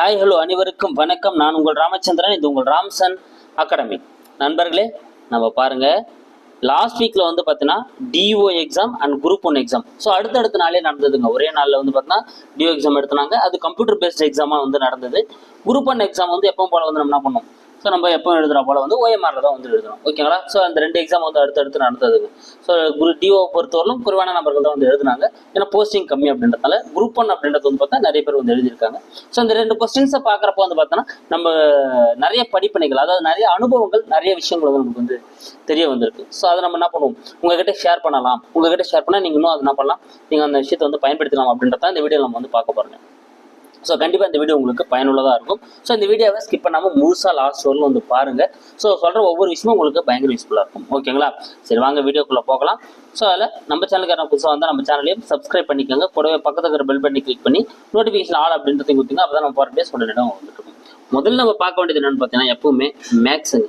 Hi hello அனைவருக்கும் வணக்கம். நான் உங்கள் ராமச்சந்திரன் இது உங்கள் ராம்சன் அகாடமி. நண்பர்களே நம்ம பாருங்க. லாஸ்ட் வீக்ல வந்து பார்த்தீங்கன்னா DO exam and group one exam so அடுத்தடுத்த நாளே நடந்ததுங்க. ஒரே நாளில் வந்து பார்த்தீங்கன்னா டிஓ எக்ஸாம் எடுத்தினாங்க. அது கம்ப்யூட்டர் பேஸ்ட் எக்ஸாமாக வந்து நடந்தது. குரூப் ஒன் எக்ஸாம் வந்து எப்போ போல வந்து நம்ம என்ன பண்ணோம் ஸோ நம்ம எப்போ எழுதுகிற போல் வந்து ஓஎம்ஆரில் தான் வந்து எழுதணும் ஓகேங்களா ஸோ அந்த ரெண்டு எக்ஸாம் வந்து அடுத்தடுத்து நடந்தது ஸோ குரு டிஓ பொறுத்தவரையிலும் குறைவான நபர்கள் தான் வந்து எழுதுனாங்க. ஏன்னா போஸ்டிங் கம்மி அப்படின்றதால குரூப் ஒன் அப்படின்றது வந்து பார்த்தா நிறைய பேர் வந்து எழுதியிருக்காங்க. ஸோ இந்த ரெண்டு கொஸ்டின்ஸை பார்க்குறப்ப வந்து பார்த்தோன்னா நம்ம நிறைய படிப்பனைகள் அதாவது நிறைய அனுபவங்கள் நிறைய விஷயங்கள் வந்து நமக்கு வந்து தெரிய வந்திருக்கு. ஸோ அதை நம்ம என்ன பண்ணுவோம்? உங்ககிட்ட ஷேர் பண்ணலாம். உங்ககிட்ட ஷேர் பண்ணால் நீங்கள் இன்னும் அது என்ன பண்ணலாம்? நீங்கள் அந்த விஷயத்தை வந்து பயன்படுத்தலாம் அப்படின்றத இந்த வீடியோ நம்ம வந்து பார்க்க போகிறோம் ஸோ கண்டிப்பாக இந்த வீடியோ உங்களுக்கு பயனுள்ளதாக இருக்கும். ஸோ இந்த வீடியோவை ஸ்கிப் பண்ணாமல் முழுசாக லாஸ்ட் வரலும் வந்து பாருங்கள் ஸோ சொல்கிற ஒவ்வொரு விஷயமும் உங்களுக்கு பயங்கர யூஸ்ஃபுல்லாக இருக்கும். ஓகேங்களா சரி வாங்க வீடியோக்குள்ளே போகலாம். ஸோ அதில் நம்ம சேனலுக்கு புதுசாக வந்தால் நம்ம சேனலையும் சப்ஸ்கிரைப் பண்ணிக்கோங்க. கூடவே பக்கத்தில் இருக்கிற பெல் பண்ணி கிளிக் பண்ணி நோட்டிஃபிகேஷன் ஆல் அப்படின்றதையும் கொடுத்தீங்க அப்போ தான் நம்ம போகிற பேஸ் உடனே வந்துட்டு வந்துருக்கும் முதல்ல நம்ம பார்க்க வேண்டியது என்னென்னு பார்த்தீங்கன்னா எப்பவுமே மேக்ஸுங்க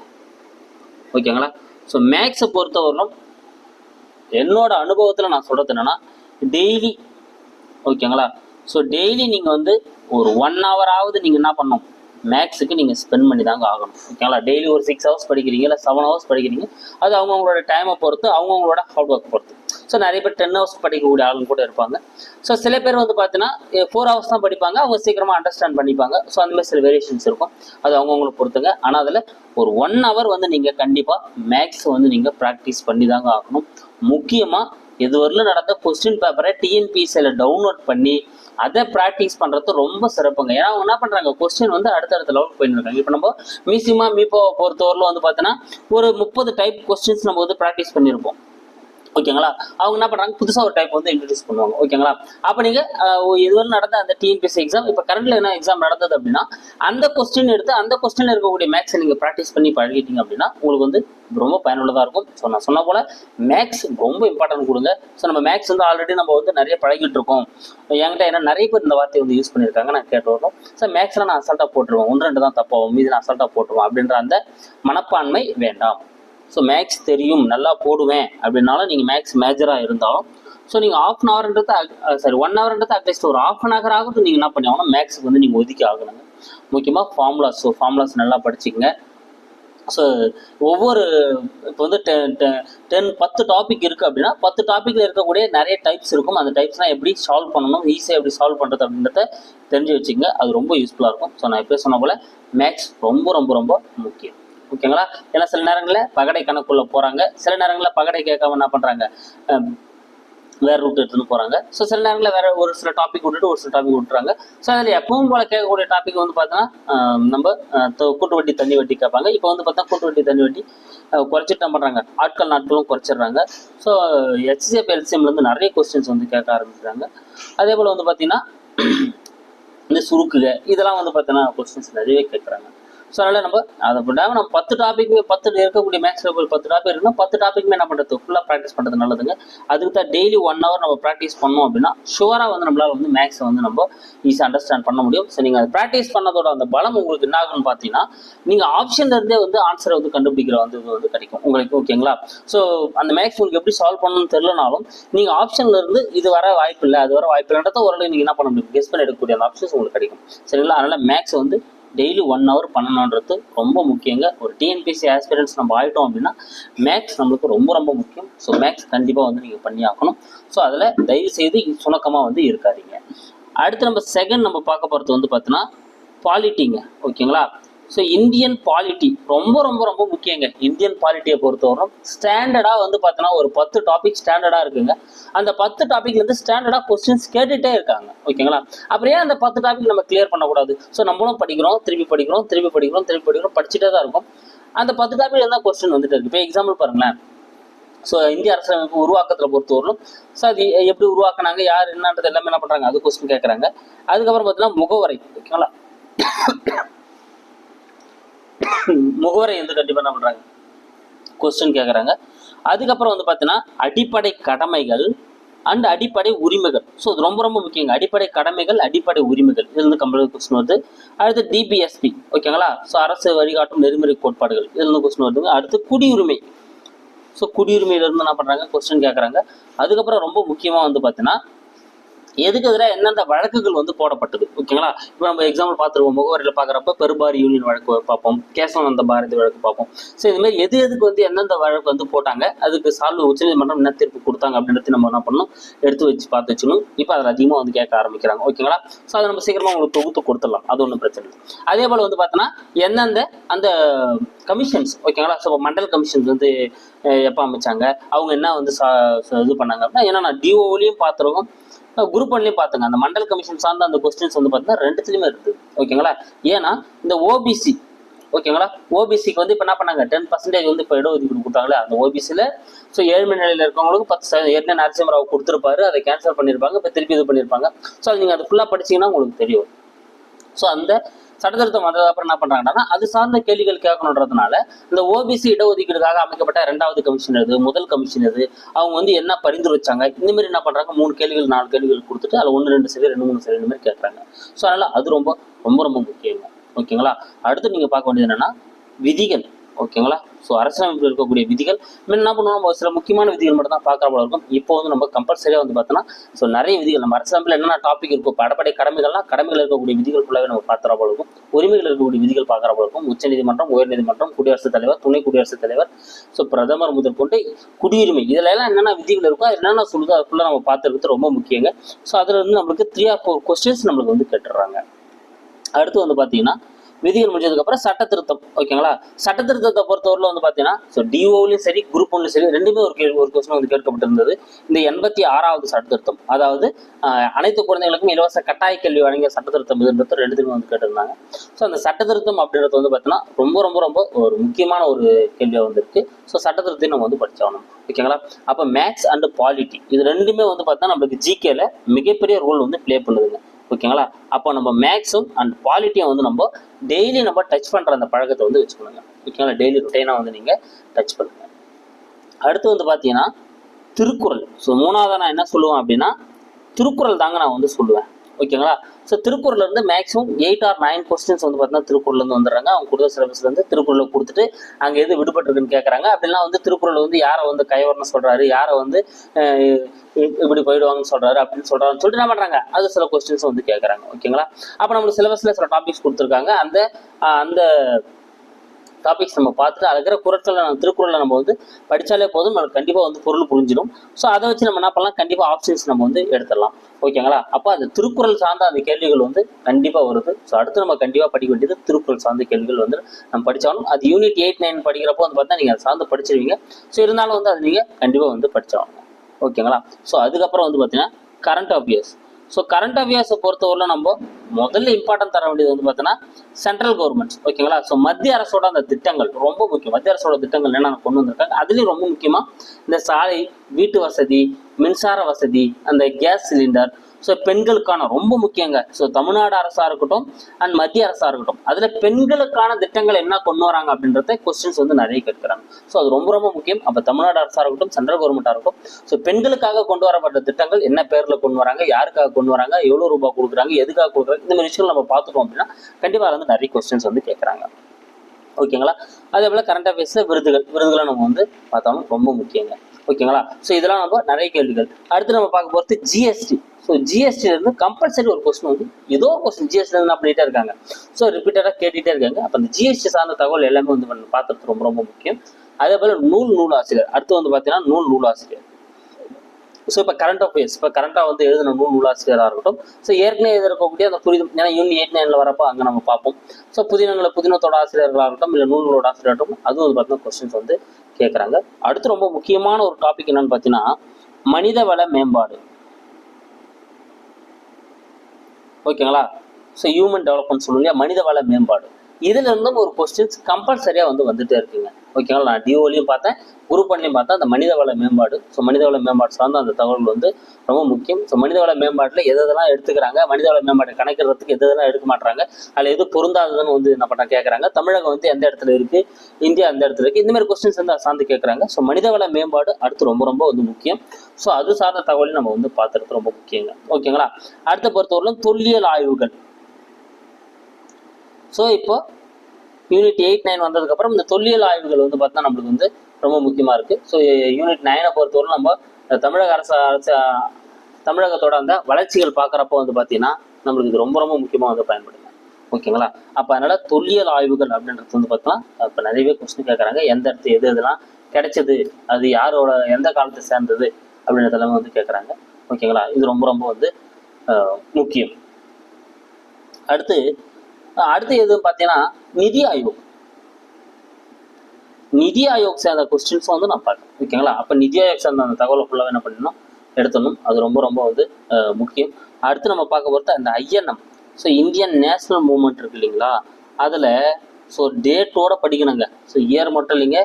ஓகேங்களா ஸோ மேக்ஸை பொறுத்தவரையிலும் என்னோட அனுபவத்தில் நான் சொல்கிறது என்னென்னா டெய்லி ஓகேங்களா ஸோ டெய்லி நீங்கள் வந்து ஒரு ஒன் ஹவராவது நீங்கள் என்ன பண்ணணும்? மேக்ஸுக்கு நீங்கள் ஸ்பெண்ட் பண்ணி தாங்க ஆகணும். ஓகேங்களா டெய்லி ஒரு சிக்ஸ் ஹவர்ஸ் படிக்கிறீங்க இல்லை செவன் ஹவர்ஸ் படிக்கிறீங்க அது அவங்கவுங்களோட டைமை பொறுத்து அவங்கவுங்களோட ஹார்ட் ஒர்க் பொறுத்து. ஸோ நிறைய பேர் டென் ஹவர்ஸ் படிக்கக்கூடிய ஆளுங்க கூட இருப்பாங்க. ஸோ சில பேர் வந்து பார்த்தீங்கன்னா ஃபோர் ஹவர்ஸ் தான் படிப்பாங்க. அவங்க சீக்கிரமாக அண்டர்ஸ்டாண்ட் பண்ணிப்பாங்க. ஸோ அந்த மாதிரி சில வேரியேஷன்ஸ் இருக்கும். அது அவங்கவுங்களை பொறுத்துங்க. ஆனால் அதில் ஒரு ஒன் ஹவர் வந்து நீங்கள் கண்டிப்பாக மேக்ஸ் வந்து நீங்கள் ப்ராக்டிஸ் பண்ணி தாங்க ஆகணும். முக்கியமாக இதுவரையிலும் நடந்த கொஸ்டின் பேப்பரை டிஎன்பிஎஸ்சியில் டவுன்லோட் பண்ணி அதை ப்ராக்டிஸ் பண்ணுறது ரொம்ப சிறப்புங்க. ஏன்னா அவங்க என்ன பண்ணுறாங்க கொஸ்டின் வந்து அடுத்தடுத்த லெவலுக்கு போயிட்டு இருக்காங்க. இப்போ நம்ம மிசிமா மீப்போ பொறுத்தவரையிலும் வந்து பார்த்தோன்னா ஒரு முப்பது டைப் கொஸ்டின்ஸ் நம்ம வந்து ப்ராக்டிஸ் பண்ணியிருப்போம். ஓகேங்களா? அவங்க என்ன பண்ணுறாங்க புதுசாக ஒரு டைப் வந்து இன்ட்ரடியூஸ் பண்ணுவாங்க. ஓகேங்களா? அப்போ நீங்கள் இதுவரை நடந்த அந்த டிஎன்பிஎஸ்சி எக்ஸாம் இப்போ கரண்ட்ல என்ன எக்ஸாம் நடந்தது அப்படின்னா அந்த கொஸ்டின் எடுத்து அந்த கொஸ்டினில் இருக்கக்கூடிய மேக்ஸை நீங்கள் ப்ராக்டிஸ் பண்ணி பழகிட்டீங்க அப்படின்னா உங்களுக்கு வந்து ரொம்ப பயனுள்ளதாக இருக்கும். ஸோ நான் சொன்ன போல் மேக்ஸ் ரொம்ப இம்பார்ட்டன்ட் கொடுங்க. ஸோ நம்ம மேக்ஸ் வந்து ஆல்ரெடி நம்ம வந்து நிறைய பழகிட்டு இருக்கோம். என்கிட்ட ஏன்னா நிறைய பேர் இந்த வார்த்தையை வந்து யூஸ் பண்ணியிருக்காங்க. நான் கேட்டு வரோம் ஸோ மேக்ஸில் நான் அசால்ட்டாக போட்டுருவேன். ஒன்று ரெண்டு தான் தப்பாகும். மீது நான் அசால்ட்டாக போட்டுருவேன் அப்படின்ற அந்த மனப்பான்மை வேண்டாம். ஸோ மேக்ஸ் தெரியும் நல்லா போடுவேன் அப்படின்னாலும் நீங்கள் மேக்ஸ் மேஜராக இருந்தாலும் ஸோ நீங்கள் ஆஃப் அன் ஹவர்ன்றது சாரி ஒன் ஹவர்ன்றது அட்லீஸ்ட் ஒரு ஆஃப் அன் ஹவர் ஆகுது நீங்கள் என்ன பண்ணி ஆகணும் மேக்ஸுக்கு வந்து நீங்கள் ஒதுக்கி ஆகணுங்க. முக்கியமாக ஃபார்முலாஸ் ஸோ ஃபார்முலாஸ் நல்லா படிச்சுக்கங்க. ஸோ ஒவ்வொரு இப்போ வந்து டென் டென் பத்து டாபிக் இருக்குது அப்படின்னா பத்து டாப்பிக்கில் இருக்கக்கூடிய நிறைய டைப்ஸ் இருக்கும். அந்த டைப்ஸ்லாம் எப்படி சால்வ் பண்ணணும் ஈஸியாக எப்படி சால்வ் பண்ணுறது அப்படின்றத தெரிஞ்சு வச்சுக்கோங்க. அது ரொம்ப யூஸ்ஃபுல்லாக இருக்கும். ஸோ நான் இப்போ சொன்ன போல் மேக்ஸ் ரொம்ப ரொம்ப ரொம்ப முக்கியம். ஓகேங்களா? ஏன்னா சில நேரங்களில் பகடை கணக்குள்ள போகிறாங்க சில நேரங்களில் பகடை கேட்காம என்ன பண்ணுறாங்க வேற ரூட் எடுத்துன்னு போகிறாங்க ஸோ சில நேரங்களில் வேற ஒரு சில டாபிக் விட்டுட்டு ஒரு சில டாபிக் விட்டுறாங்க. ஸோ அதில் எப்பவும் போல கேட்கக்கூடிய டாபிக் வந்து பார்த்தோன்னா நம்ம கூட்டு வட்டி தண்ணி வட்டி கேட்பாங்க. இப்போ வந்து பார்த்தா கூட்டு வட்டி தண்ணி வட்டி குறைச்சிட்டு என்ன பண்ணுறாங்க ஆட்கள் நாட்களும் குறைச்சிடுறாங்க. ஸோ ஹெச்சிஎஃப் எல்சிஎம்லேருந்து நிறைய கொஸ்டின்ஸ் வந்து கேட்க ஆரம்பிக்கிறாங்க. அதே போல் வந்து பார்த்தீங்கன்னா இந்த சுருக்குக இதெல்லாம் வந்து பார்த்தீங்கன்னா கொஸ்டின்ஸ் நிறையவே கேட்குறாங்க. ஸோ அதனால் நம்ம அதை பண்ணாமல் நம்ம பத்து டாபிக் பத்து இருக்கக்கூடிய மேக்ஸில் ஒரு பத்து டாபிக் இருக்குன்னா பத்து டாப்பிக்குமே என்ன பண்ணுறது ஃபுல்லாக ப்ராக்டிஸ் பண்ணுறது நல்லதுங்க. அதுக்கு தான் டெய்லி ஒன் ஹவர் நம்ம ப்ராக்டிஸ் பண்ணோம் அப்படின்னா ஷுவராக வந்து நம்மளால் வந்து மேக்ஸை வந்து நம்ம ஈஸியாக அண்டர்ஸ்டாண்ட் பண்ண முடியும். ஸோ நீங்கள் அதை ப்ராக்டிஸ் பண்ணதோட அந்த பலம் உங்களுக்கு என்ன ஆகும்னு பார்த்தீங்கன்னா நீங்கள் ஆப்ஷன்ல இருந்தே வந்து ஆன்சரை வந்து கண்டுபிடிக்கிற வந்து இது வந்து கிடைக்கும். உங்களுக்கு ஓகேங்களா ஸோ அந்த மேக்ஸ் உங்களுக்கு எப்படி சால்வ் பண்ணணும்னு தெரிலனாலும் நீங்கள் ஆப்ஷன்ல இருந்து இது வர வாய்ப்பு இல்லை அது வர வாய்ப்பு இல்லைன்றத ஓரளவு நீங்கள் என்ன பண்ண முடியும்? கெஸ் பண்ணி எடுக்கக்கூடிய அந்த ஆப்ஷன்ஸ் உங்களுக்கு கிடைக்கும். சரிங்களா? அதனால் மேக்ஸ் வந்து டெய்லி ஒன் ஹவர் பண்ணணுன்றது ரொம்ப முக்கியங்க. ஒரு டிஎன்பிசி ஆஸ்பிரன்ஸ் நம்ம ஆகிட்டோம் அப்படின்னா மேக்ஸ் நம்மளுக்கு ரொம்ப ரொம்ப முக்கியம். ஸோ மேக்ஸ் கண்டிப்பாக வந்து நீங்கள் பண்ணி ஆகணும். ஸோ அதில் தயவு செய்து சுணக்கமாக வந்து இருக்காதீங்க. அடுத்து நம்ம செகண்ட் நம்ம பார்க்க போகிறது வந்து பார்த்தீங்கன்னா பாலிட்டிங்க ஓகேங்களா? ஸோ இந்தியன் பாலிட்டி ரொம்ப ரொம்ப ரொம்ப முக்கியங்க. இந்தியன் பாலிட்டியை பொறுத்தவரைக்கும் ஸ்டாண்டர்டாக வந்து பார்த்தோன்னா ஒரு பத்து டாபிக் ஸ்டாண்டர்டாக இருக்குங்க. அந்த பத்து டாபிக்லேருந்து ஸ்டாண்டர்டாக கொஸ்டின்ஸ் கேட்டுகிட்டே இருக்காங்க. ஓகேங்களா? அப்புறம் ஏன் அந்த பத்து டாபிக் நம்ம கிளியர் பண்ணக்கூடாது? ஸோ நம்மளும் படிக்கிறோம் திருப்பி படிக்கிறோம் திருப்பி படிக்கிறோம் திருப்பி படிக்கிறோம் படிச்சுட்டே தான் இருக்கும். அந்த பத்து டாபிக் இருந்தால் கொஸ்டின் வந்துட்டு இருக்கு. இப்போ எக்ஸாம்பிள் பாருங்களேன். ஸோ இந்திய அரசியலமைப்பு உருவாக்கத்தில் பொறுத்தவரையிலும் ஸோ அது எப்படி உருவாக்குனாங்க யார் என்னன்றது எல்லாமே என்ன பண்ணுறாங்க அது கொஸ்டின் கேட்குறாங்க அதுக்கப்புறம் பார்த்தீங்கன்னா முகவரை ஓகேங்களா? முகவரை வந்து கண்டிப்பாக என்ன பண்ணுறாங்க கொஸ்டின் கேட்குறாங்க அதுக்கப்புறம் வந்து பார்த்தீங்கன்னா அடிப்படை கடமைகள் அண்ட் அடிப்படை உரிமைகள். ஸோ இது ரொம்ப ரொம்ப முக்கியங்க. அடிப்படை கடமைகள் அடிப்படை உரிமைகள். இது வந்து கம்பல்சரி கொஸ்டின் வருது. அடுத்து டிபிஎஸ்பி ஓகேங்களா ஸோ அரசு வழிகாட்டும் நெறிமுறை கோட்பாடுகள். இதில் இருந்து கொஸ்டின் வருதுங்க. அடுத்து குடியுரிமை. ஸோ குடியுரிமையிலேருந்து என்ன பண்ணுறாங்க கொஸ்டின் கேட்குறாங்க அதுக்கப்புறம் ரொம்ப முக்கியமாக வந்து பார்த்தீங்கன்னா எதுக்கு எதிராக எந்தெந்த வழக்குகள் வந்து போடப்பட்டது? ஓகேங்களா? இப்போ நம்ம எக்ஸாம்பிள் பார்த்துருவோம். முகவரியில் பார்க்குறப்ப பெருபார் யூனியன் வழக்கு பார்ப்போம். கேசவானந்த பாரதி வழக்கு பார்ப்போம். ஸோ இதுமாதிரி எது எதுக்கு வந்து எந்தெந்த வழக்கு வந்து போட்டாங்க? அதுக்கு சால்வ் உச்சநீதிமன்றம் என்ன தீர்ப்பு கொடுத்தாங்க அப்படின்றது நம்ம என்ன பண்ணணும்? எடுத்து வச்சு பார்த்து வச்சுக்கணும். இப்போ அதில் அதிகமாக வந்து கேட்க ஆரம்பிக்கிறாங்க. ஓகேங்களா? ஸோ அதை நம்ம சீக்கிரமாக உங்களுக்கு தொகுத்து கொடுத்துடலாம். அது ஒன்றும் பிரச்சனை இல்லை. அதே போல் வந்து பார்த்தோன்னா எந்தெந்த அந்த கமிஷன்ஸ் ஓகேங்களா? ஸோ மண்டல் கமிஷன்ஸ் வந்து எப்போ அமைச்சாங்க? அவங்க என்ன வந்து சா- இது பண்ணாங்க அப்படின்னா ஏன்னா நான் டிஓலையும் பார்த்துருக்கோம் குரூப் ஒன்லையும் பார்த்துங்க அந்த மண்டல் கமிஷன் சார்ந்த அந்த கொஸ்டின்ஸ் வந்து பார்த்தீங்கன்னா ரெண்டுத்துலையுமே இருக்குது ஓகேங்களா? ஏன்னா இந்த ஓபிசி ஓகேங்களா? ஓபிசிக்கு வந்து இப்போ என்ன பண்ணாங்க? டென் பர்சன்டேஜ் வந்து இப்போ இடஒதுக்கீடு கொடுத்தாங்களே அந்த ஓபிசியில் ஸோ ஏழ்மை நிலையில் இருக்கவங்களுக்கு பத்து சதவீதம் ஏற்கனவே நரசிம்மராவ் கொடுத்துருப்பாரு அதை கேன்சல் பண்ணியிருப்பாங்க இப்போ திருப்பி இது பண்ணியிருப்பாங்க. ஸோ அது நீங்கள் அது ஃபுல்லாக படிச்சீங்கன்னா உங்களுக்கு தெரியும். ஸோ அந்த சட்டத்திருத்தம் வந்ததுக்கு அப்புறம் என்ன பண்றாங்கன்னா அது சார்ந்த கேள்விகள் கேட்கணுன்றதுனால இந்த ஓபிசி இடஒதுக்கீடுக்காக அமைக்கப்பட்ட ரெண்டாவது கமிஷன் இது முதல் கமிஷன் எது அவங்க வந்து என்ன பரிந்துரைச்சாங்க இந்த மாதிரி என்ன பண்றாங்க மூணு கேள்விகள் நாலு கேள்விகள் கொடுத்துட்டு அதில் ஒன்று ரெண்டு சரி ரெண்டு மூணு சரி இந்த மாதிரி கேட்குறாங்க ஸோ அதனால அது ரொம்ப ரொம்ப ரொம்ப முக்கியம் ஓகேங்களா? அடுத்து நீங்க பார்க்க வேண்டியது என்னன்னா விதிகள். ஓகேங்களா ஸோ அரசியலமைப்பில் இருக்கக்கூடிய விதிகள் முன்ன என்ன பண்ணுவோம்? நம்ம சில முக்கியமான விதிகள் மட்டும் தான் பார்க்குற போல இருக்கும். இப்போ வந்து நம்ம கம்பல்சரியாக வந்து பார்த்தோன்னா ஸோ நிறைய விதிகள் நம்ம அரசியலமைப்பில் என்னென்ன டாபிக் இருக்கும் படப்படை கடமைகள்லாம் கடமைகள் இருக்கக்கூடிய விதிகள் ஃபுல்லாகவே நம்ம பார்க்குற போல இருக்கும். உரிமைகள் இருக்கக்கூடிய விதிகள் பார்க்குற போல இருக்கும். உச்சநீதிமன்றம் உயர்நீதிமன்றம் குடியரசுத் தலைவர் துணை குடியரசுத் தலைவர். ஸோ பிரதமர் முதல் கொண்டு குடியுரிமை. இதில் எல்லாம் என்னென்ன விதிகள் இருக்கோ அது என்னென்ன சொல்லுதோ அது ஃபுல்லாக நம்ம பார்த்துருக்கிறது ரொம்ப முக்கியங்க. ஸோ அதில் வந்து நம்மளுக்கு த்ரீ ஆர் ஃபோர் கொஸ்டின்ஸ் நம்மளுக்கு வந்து கேட்டுடுறாங்க அடுத்து வந்து பார்த்தீங்கன்னா விதிகள் முடிஞ்சதுக்கப்புறம் சட்ட திருத்தம் ஓகேங்களா? சட்ட திருத்தத்தை பொறுத்தவரையில் வந்து பார்த்தீங்கன்னா ஸோ டிஓலையும் சரி குரூப் ஒன்லையும் சரி ரெண்டுமே ஒரு கேள்வி ஒரு கொஸ்டின் வந்து கேட்கப்பட்டிருந்தது. இந்த எண்பத்தி ஆறாவது சட்ட திருத்தம் அதாவது அனைத்து குழந்தைகளுக்கும் இலவச கட்டாய கல்வி வழங்கிய சட்ட திருத்தம் இதுன்றது ரெண்டுத்துக்கும் வந்து கேட்டிருந்தாங்க. ஸோ அந்த சட்ட திருத்தம் அப்படின்றது வந்து பார்த்தீங்கன்னா ரொம்ப ரொம்ப ரொம்ப ஒரு முக்கியமான ஒரு கேள்வியாக வந்திருக்கு. ஸோ சட்ட திருத்தத்தையும் நம்ம வந்து படிச்சாகணும் ஓகேங்களா? அப்போ மேக்ஸ் அண்ட் பாலிட்டி இது ரெண்டுமே வந்து பார்த்தா நம்மளுக்கு ஜிகேல மிகப்பெரிய ரோல் வந்து ப்ளே பண்ணுதுங்க. ஓகேங்களா அப்போ நம்ம மேக்ஸும் அண்ட் குவாலிட்டியும் வந்து நம்ம டெய்லி நம்ம டச் பண்ணுற அந்த பழக்கத்தை வந்து வச்சுக்கணுங்க. ஓகேங்களா டெய்லி ருட்டைனாக வந்து நீங்கள் டச் பண்ணுங்க. அடுத்து வந்து பார்த்தீங்கன்னா திருக்குறள். ஸோ மூணாவதாக நான் என்ன சொல்லுவேன் அப்படின்னா திருக்குறள் தாங்க நான் வந்து சொல்லுவேன். ஓகேங்களா? ஸோ திருக்குறள்ல இருந்து maximum eight or nine questions வந்து பார்த்தீங்கன்னா திருக்குறள்லேருந்து வந்துடுறாங்க. அவங்க கொடுத்த சிலபஸ்லேருந்து திருக்குறளில் கொடுத்துட்டு அங்கே எது விடுபட்டுருக்குன்னு கேட்குறாங்க அப்படிலாம் வந்து திருக்குறள் வந்து யாரை வந்து கைவரணும் சொல்கிறாரு யாரை வந்து இப்படி போயிடுவாங்கன்னு சொல்கிறாரு அப்படின்னு சொல்றாருன்னு சொல்லிட்டு என்ன பண்ணுறாங்க அது சில கொஸ்டின்ஸ் வந்து கேட்குறாங்க ஓகேங்களா? அப்போ நம்மளுக்கு சிலபஸில் சில டாபிக்ஸ் கொடுத்துருக்காங்க. அந்த அந்த டாபிக்ஸ் நம்ம பார்த்துட்டு அதில் இருக்கிற குரட்களை நம்ம திருக்குறளை நம்ம வந்து படித்தாலே போதும். நமக்கு கண்டிப்பாக வந்து பொருள் புரிஞ்சிடும். ஸோ அதை வச்சு நம்ம என்ன பண்ணலாம்? கண்டிப்பாக ஆப்ஷன்ஸ் நம்ம வந்து எடுத்துடலாம். ஓகேங்களா அப்போ அந்த திருக்குறள் சார்ந்த அந்த கேள்விகள் வந்து கண்டிப்பாக வருது. ஸோ அடுத்து நம்ம கண்டிப்பாக படிக்க வேண்டியது திருக்குறள் சார்ந்த கேள்விகள் வந்து நம்ம படித்தாலும் அது யூனிட் எயிட் நைன் படிக்கிறப்போ வந்து பார்த்தா நீங்கள் அதை சார்ந்து படிச்சிருவீங்க. ஸோ இருந்தாலும் வந்து அது நீங்கள் கண்டிப்பாக வந்து படித்தாகணும் ஓகேங்களா ஸோ அதுக்கப்புறம் வந்து பார்த்தீங்கன்னா கரண்ட் அஃபேர்ஸ் ஸோ கரண்ட் அஃபேர்ஸை பொறுத்தவரையில் நம்ம முதல்ல இம்பார்ட்டன்ட் தர வேண்டியது வந்து பார்த்தீங்கன்னா சென்ட்ரல் கவர்மெண்ட் ஓகேங்களா ஸோ மத்திய அரசோட அந்த திட்டங்கள் ரொம்ப முக்கியம். மத்திய அரசோட திட்டங்கள் என்னென்ன கொண்டு வந்திருக்காங்க? அதுலேயும் ரொம்ப முக்கியமாக இந்த சாலை வீட்டு வசதி மின்சார வசதி அந்த கேஸ் சிலிண்டர் ஸோ பெண்களுக்கான ரொம்ப முக்கியங்க. ஸோ தமிழ்நாடு அரசாக இருக்கட்டும் அண்ட் மத்திய அரசாக இருக்கட்டும் அதில் பெண்களுக்கான திட்டங்கள் என்ன கொண்டு வராங்க அப்படின்றத கொஸ்டின்ஸ் வந்து நிறைய கேட்குறாங்க. ஸோ அது ரொம்ப ரொம்ப முக்கியம். அப்போ தமிழ்நாடு அரசாக இருக்கட்டும் சென்ட்ரல் கவர்மெண்ட்டாக இருக்கட்டும் ஸோ பெண்களுக்காக கொண்டு வரப்பட்ட திட்டங்கள் என்ன பேரில் கொண்டு வராங்க யாருக்காக கொண்டு வராங்க எவ்வளோ ரூபாய் கொடுக்குறாங்க எதுக்காக கொடுக்குறாங்க இந்த மாதிரி விஷயங்கள் நம்ம பார்த்துட்டோம் அப்படின்னா கண்டிப்பாக வந்து நிறைய கொஸ்டின்ஸ் வந்து கேட்குறாங்க. ஓகேங்களா அதே போல் கரண்ட் அஃபேர்ஸில் விருதுகள் விருதுகளை நம்ம வந்து பார்த்தாலும் ரொம்ப முக்கியங்க. ஓகேங்களா ஸோ இதெல்லாம் நம்ம நிறைய கேள்விகள். அடுத்து நம்ம பார்க்க போகிறது ஜிஎஸ்டி ஸோ ஜிஎஸ்டிலேருந்து கம்பல்சரி ஒரு கொஸ்டின் வந்து ஏதோ ஒரு கொஸ்டின் ஜிஎஸ்டிலேருந்து என்ன பண்ணிகிட்டே இருக்காங்க. ஸோ ரிப்பீட்டடாக கேட்டுகிட்டே இருக்காங்க. அப்போ அந்த ஜிஎஸ்டி சார்ந்த தகவல் எல்லாமே வந்து பார்த்துறது ரொம்ப ரொம்ப முக்கியம். அதே போல் நூல் நூல் ஆசிரியர் அடுத்து வந்து பார்த்தீங்கன்னா நூல் நூல் ஆசிரியர் ஸோ இப்போ கரண்ட் அஃபேர்ஸ் இப்போ கரண்ட்டாக வந்து எழுதின நூல் நூலாசிரியராக இருக்கட்டும். ஸோ ஏற்கனவே இருக்கக்கூடிய அந்த புரிதம் ஏன்னா யூனி எயிட் நைனில் வரப்போ அங்கே நம்ம பார்ப்போம். ஸோ புதினங்களை புதினத்தோட ஆசிரியர்களாக இருக்கட்டும் இல்லை நூல்களோட ஆசிரியராகட்டும் அதுவும் வந்து பார்த்தீங்கன்னா கொஸ்டின்ஸ் வந்து கேட்குறாங்க அடுத்து ரொம்ப முக்கியமான ஒரு டாபிக் என்னன்னு பார்த்தீங்கன்னா மனித வள மேம்பாடு. ஓகேங்களா ஸோ ஹியூமன் டெவலப்மெண்ட் சொல்லுங்க இல்லையா? மனித வள மேம்பாடு. இதுல இருந்தும் ஒரு கொஸ்டின்ஸ் கம்பல்சரியா வந்து வந்துட்டே இருக்குங்க. ஓகேங்களா நான் டிஓலையும் பார்த்தேன் குரூப் ஒன்லையும் பார்த்தேன். அந்த மனித வள மேம்பாடு. ஸோ மனித வள மேம்பாடு சார்ந்த அந்த தகவல் வந்து ரொம்ப முக்கியம். ஸோ மனித வள மேம்பாட்டில் எது எதெல்லாம் எடுத்துக்கிறாங்க? மனித வள மேம்பாட்டை கணக்கிறதுக்கு எது எதெல்லாம் எடுக்க மாட்டாங்க அதில் எது பொருந்தாததுன்னு வந்து என்ன பண்ண கேட்குறாங்க தமிழகம் வந்து எந்த இடத்துல இருக்குது இந்தியா எந்த இடத்துல இருக்குது இந்த மாதிரி கொஸ்டின்ஸ் வந்து சார்ந்து கேட்குறாங்க ஸோ மனிதவள மேம்பாடு அடுத்து ரொம்ப ரொம்ப வந்து முக்கியம். ஸோ அது சார்ந்த தகவலையும் நம்ம வந்து பார்த்துறது ரொம்ப முக்கியங்க. ஓகேங்களா அடுத்த பொறுத்தவரையிலும் தொல்லியல் ஆய்வுகள். ஸோ இப்போ யூனிட் எயிட் நைன் வந்ததுக்கப்புறம் இந்த தொல்லியல் ஆய்வுகள் வந்து பார்த்தா நம்மளுக்கு வந்து ரொம்ப முக்கியமாக இருக்குது ஸோ யூனிட் நைனை பொறுத்தவரை நம்ம தமிழக அரசு அரசு தமிழகத்தோட அந்த வளர்ச்சிகள் பார்க்குறப்போ வந்து பார்த்தீங்கன்னா நம்மளுக்கு இது ரொம்ப ரொம்ப முக்கியமாக வந்து பயன்படுங்க ஓகேங்களா? அப்போ அதனால் தொல்லியல் ஆய்வுகள் அப்படின்றது வந்து பார்த்தீங்கன்னா இப்போ நிறையவே கொஸ்டின் கேட்குறாங்க எந்த இடத்து எது எதுலாம் கிடைச்சது? அது யாரோட எந்த காலத்தை சேர்ந்தது? அப்படின்றதெல்லாம் வந்து கேட்குறாங்க ஓகேங்களா? இது ரொம்ப ரொம்ப வந்து முக்கியம். அடுத்து அடுத்து எதுன்னு பார்த்தீங்கன்னா நிதி ஆயோக். நிதி ஆயோக் சேர்ந்த கொஸ்டின்ஸும் வந்து நான் பார்க்கணும் ஓகேங்களா? அப்போ நிதி ஆயோக் சேர்ந்த அந்த தகவலை ஃபுல்லாக என்ன பண்ணணும் எடுத்தணும் அது ரொம்ப ரொம்ப வந்து முக்கியம். அடுத்து நம்ம பார்க்க போகிறது அந்த INM. So Indian national movement இருக்கு இல்லைங்களா? அதில் ஸோ டேட்டோட படிக்கணுங்க. ஸோ இயர் மட்டும் இல்லைங்க.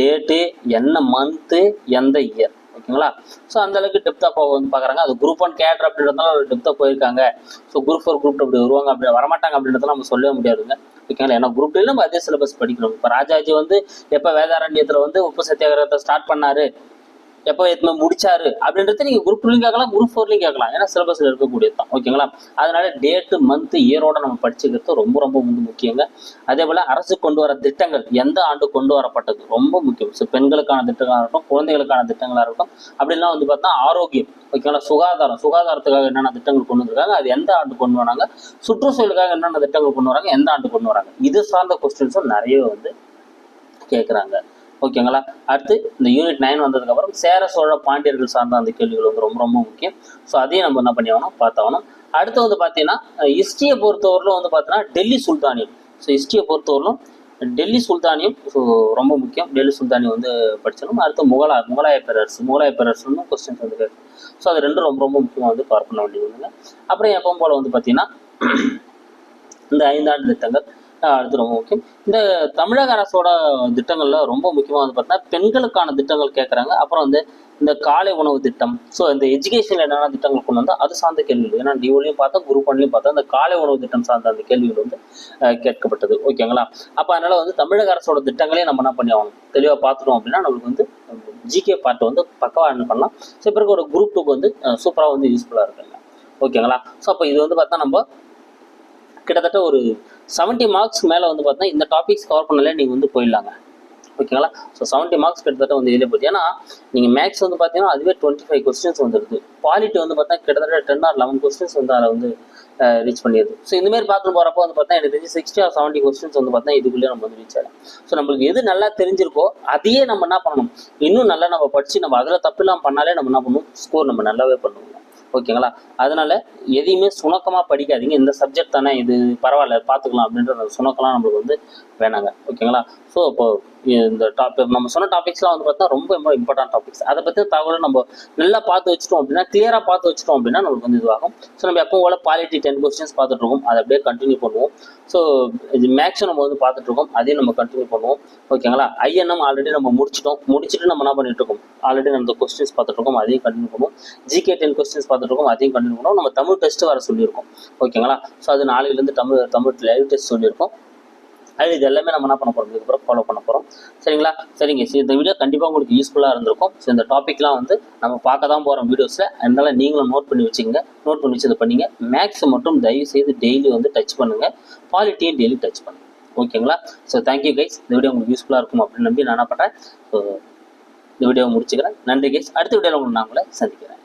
டேட்டு என்ன மந்த்து எந்த இயர் ஓகேங்களா? ஸோ அந்த அளவுக்கு டெப்த்தாக வந்து பார்க்குறாங்க அது குரூப் ஒன் கேட்ரு அப்படின்றதுனால டெப்த்தாக போயிருக்காங்க. ஸோ குரூப் ஃபோர் குரூப் அப்படி வருவாங்க அப்படி வரமாட்டாங்க அப்படின்றதெல்லாம் நம்ம சொல்லவே முடியாதுங்க. ஓகேங்களா? ஏன்னா குரூப் டூல நம்ம அதே சிலபஸ் படிக்கிறோம். இப்போ ராஜாஜி வந்து எப்போ வேதாரண்யத்தில் வந்து உப்பு சத்தியாகிரகத்தை ஸ்டார்ட் பண்ணாரு? எப்போ எத்தனை முடிச்சாரு அப்படின்றத நீங்க குரூப் டூலையும் கேட்கலாம் குரூப் ஃபோர்லையும் கேட்கலாம். ஏன்னா சிலபஸ்ல இருக்கக்கூடியது தான். ஓகேங்களா அதனால டேட்டு மந்த் இயரோட நம்ம படிச்சுக்கிறது ரொம்ப ரொம்ப வந்து முக்கியங்க. அதே போல அரசு கொண்டு வர திட்டங்கள் எந்த ஆண்டு கொண்டு வரப்பட்டது ரொம்ப முக்கியம். ஸோ பெண்களுக்கான திட்டங்களாக இருக்கட்டும் குழந்தைகளுக்கான திட்டங்களாக இருக்கட்டும் அப்படிலாம் வந்து பார்த்தா ஆரோக்கியம். ஓகேங்களா சுகாதாரம். சுகாதாரத்துக்காக என்னென்ன திட்டங்கள் கொண்டு வந்திருக்காங்க? அது எந்த ஆண்டு கொண்டு வராங்க? சுற்றுச்சூழலுக்காக என்னென்ன திட்டங்கள் கொண்டு வராங்க? எந்த ஆண்டு கொண்டு வராங்க? இது சார்ந்த கொஸ்டின்ஸும் நிறைய வந்து கேட்குறாங்க ஓகேங்களா? அடுத்து இந்த யூனிட் நைன் வந்ததுக்கப்புறம் சேர சோழ பாண்டியர்கள் சார்ந்த அந்த கேள்விகள் வந்து ரொம்ப ரொம்ப முக்கியம். ஸோ அதையும் நம்ம என்ன பண்ணி ஆகணும் பார்த்தாகணும். அடுத்து வந்து பார்த்தீங்கன்னா ஹிஸ்ட்ரியை பொறுத்தவரையிலும் வந்து பார்த்தீங்கன்னா டெல்லி சுல்தானியம். ஸோ ஹிஸ்ட்ரியை பொறுத்தவரையிலும் டெல்லி சுல்தானியம் ஸோ ரொம்ப முக்கியம். டெல்லி சுல்தானியம் வந்து படிச்சிடணும் அடுத்து முகலா முகலாய பேரரசு. முகலாய பேரரசுன்னு கொஸ்டின்ஸ் வந்து கேட்கும் ஸோ அது ரெண்டும் ரொம்ப ரொம்ப முக்கியமாக வந்து பார்க்க பண்ண வேண்டியதுங்க அப்புறம் எப்பவும் போல் வந்து பார்த்தீங்கன்னா இந்த ஐந்தாண்டு திட்டங்கள். அடுத்து ரொம்ப முக்கியம். இந்த தமிழக அரசோட திட்டங்கள்ல ரொம்ப முக்கியமாக வந்து பார்த்தீங்கன்னா பெண்களுக்கான திட்டங்கள் கேட்குறாங்க அப்புறம் வந்து இந்த காலை உணவு திட்டம். ஸோ இந்த எஜுகேஷனில் என்னென்ன திட்டங்கள் கொண்டு வந்தால் அது சார்ந்த கேள்விகள். ஏன்னா டிஓலையும் பார்த்தா குரூப் ஒன்லையும் பார்த்தா இந்த காலை உணவு திட்டம் சார்ந்த அந்த கேள்விகள் வந்து கேட்கப்பட்டது. ஓகேங்களா அப்போ அதனால் வந்து தமிழக அரசோட திட்டங்களே நம்ம என்ன பண்ணி ஆகணும்? தெளிவாக பார்த்துட்டோம் அப்படின்னா நம்மளுக்கு வந்து ஜிகே பார்ட் வந்து பக்கவாக என்ன பண்ணலாம்? ஸோ பிறகு ஒரு குரூப் டூக்கு வந்து சூப்பராக வந்து யூஸ்ஃபுல்லாக இருக்குங்க. ஓகேங்களா ஸோ அப்போ இது வந்து பார்த்தா நம்ம கிட்டத்தட்ட ஒரு 70 மார்க்ஸ் மேலே வந்து பார்த்தீங்கன்னா இந்த டாபிக்ஸ் கவர் பண்ணலே நீங்கள் வந்து போயிடலாங்க. ஓகேங்களா ஸோ 70 மார்க்ஸ் கிட்டத்தட்ட வந்து இதில் போச்சு. ஏன்னா நீங்கள் மேக்ஸ் வந்து பார்த்தீங்கன்னா அதுவே டுவெண்ட்டி ஃபைவ் கொஸ்டின்ஸ் வந்துடுது குவாலிட்டி வந்து பார்த்தா கிட்டத்தட்ட டென் ஆர் லெவன் கொஸ்டின்ஸ் வந்து அதில் வந்து ரீச் பண்ணிடுது. ஸோ இந்த மாதிரி பார்த்துட்டு போகிறப்போ வந்து பார்த்தா எனக்கு தெரிஞ்சு சிக்ஸ்டி ஆர் செவன்ட்டி கொஸ்டின்ஸ் வந்து பார்த்தா இதுக்குள்ளே நம்ம வந்து ரீச் ஆகும் ஸோ நம்மளுக்கு எது நல்லா தெரிஞ்சிருக்கோ அதையே நம்ம என்ன பண்ணணும்? இன்னும் நல்லா நம்ம படித்து நம்ம அதில் தப்பு இல்லாமல் பண்ணாலே நம்ம என்ன பண்ணுவோம்? ஸ்கோர் நம்ம நல்லாவே பண்ணுவோம். ஓகேங்களா? அதனால எதையுமே சுணக்கமாக படிக்காதீங்க. இந்த சப்ஜெக்ட் தானே இது பரவாயில்ல பார்த்துக்கலாம் அப்படின்ற அந்த சுணக்கம்லாம் நம்மளுக்கு வந்து வேணாங்க. ஓகேங்களா? ஸோ இப்போ இந்த டாபிக் நம்ம சொன்ன டாபிக்ஸ்லாம் வந்து பார்த்தா ரொம்ப ரொம்ப இம்பார்ட்டன்ட் டாபிக்ஸ் அதை பற்றி தகவலை நம்ம நல்லா பார்த்து வச்சிட்டோம் அப்படின்னா கிளியராக பார்த்து வச்சிட்டோம் அப்படின்னா நம்மளுக்கு வந்து இதுவாகும். ஸோ நம்ம எப்போ போல பாலிட்டி டென் கொஸ்டின்ஸ் பார்த்துட்டு இருக்கோம். அதை அப்படியே கண்டினியூ பண்ணுவோம். ஸோ இது மேக்ஸும் நம்ம வந்து பார்த்துட்டு இருக்கோம். அதையும் நம்ம கண்டினியூ பண்ணுவோம். ஓகேங்களா ஐஎன்எம் ஆல்ரெடி நம்ம முடிச்சிட்டோம். முடிச்சுட்டு நம்ம என்ன பண்ணிட்டு இருக்கோம்? ஆல்ரெடி நம்ம கொஸ்டின்ஸ் பார்த்துட்டு இருக்கோம். அதையும் கண்டினியூ பண்ணுவோம். ஜிகே டென் கொஸ்டின்ஸ் பார்த்துட்டு இருக்கோம். அதையும் கண்டினியூ பண்ணுவோம். நம்ம தமிழ் டெஸ்ட் வர சொல்லியிருக்கோம். ஓகேங்களா ஸோ அது நாளையிலேருந்து தமிழ் தமிழ் லைவ் டெஸ்ட் சொல்லியிருக்கோம். அது இது எல்லாமே நம்ம என்ன பண்ண போகிறோம் இதுக்கப்புறம் ஃபாலோ பண்ண போகிறோம் சரிங்களா? சரிங்க. சரி இந்த வீடியோ கண்டிப்பாக உங்களுக்கு யூஸ்ஃபுல்லாக இருந்திருக்கும். ஸோ இந்த டாப்பிக்லாம் வந்து நம்ம பார்க்க தான் போகிறோம் வீடியோஸில் அதனால் நீங்களும் நோட் பண்ணி வச்சுங்க நோட் பண்ணி வச்சு இதை பண்ணிங்க. மேக்ஸ் மட்டும் தயவு செய்து டெய்லி வந்து டச் பண்ணுங்கள் குவாலிட்டியும் டெய்லி டச் பண்ணுங்கள் ஓகேங்களா ஸோ தேங்க்யூ கைஸ் இந்த வீடியோ உங்களுக்கு யூஸ்ஃபுல்லாக இருக்கும் அப்படின்னு நம்பி நான் என்ன பண்ணுறேன் ஸோ இந்த வீடியோவை முடிச்சுக்கிறேன். நன்றி கைஸ் அடுத்த வீடியோவில் உங்களுக்கு நான் உங்களை சந்திக்கிறேன்.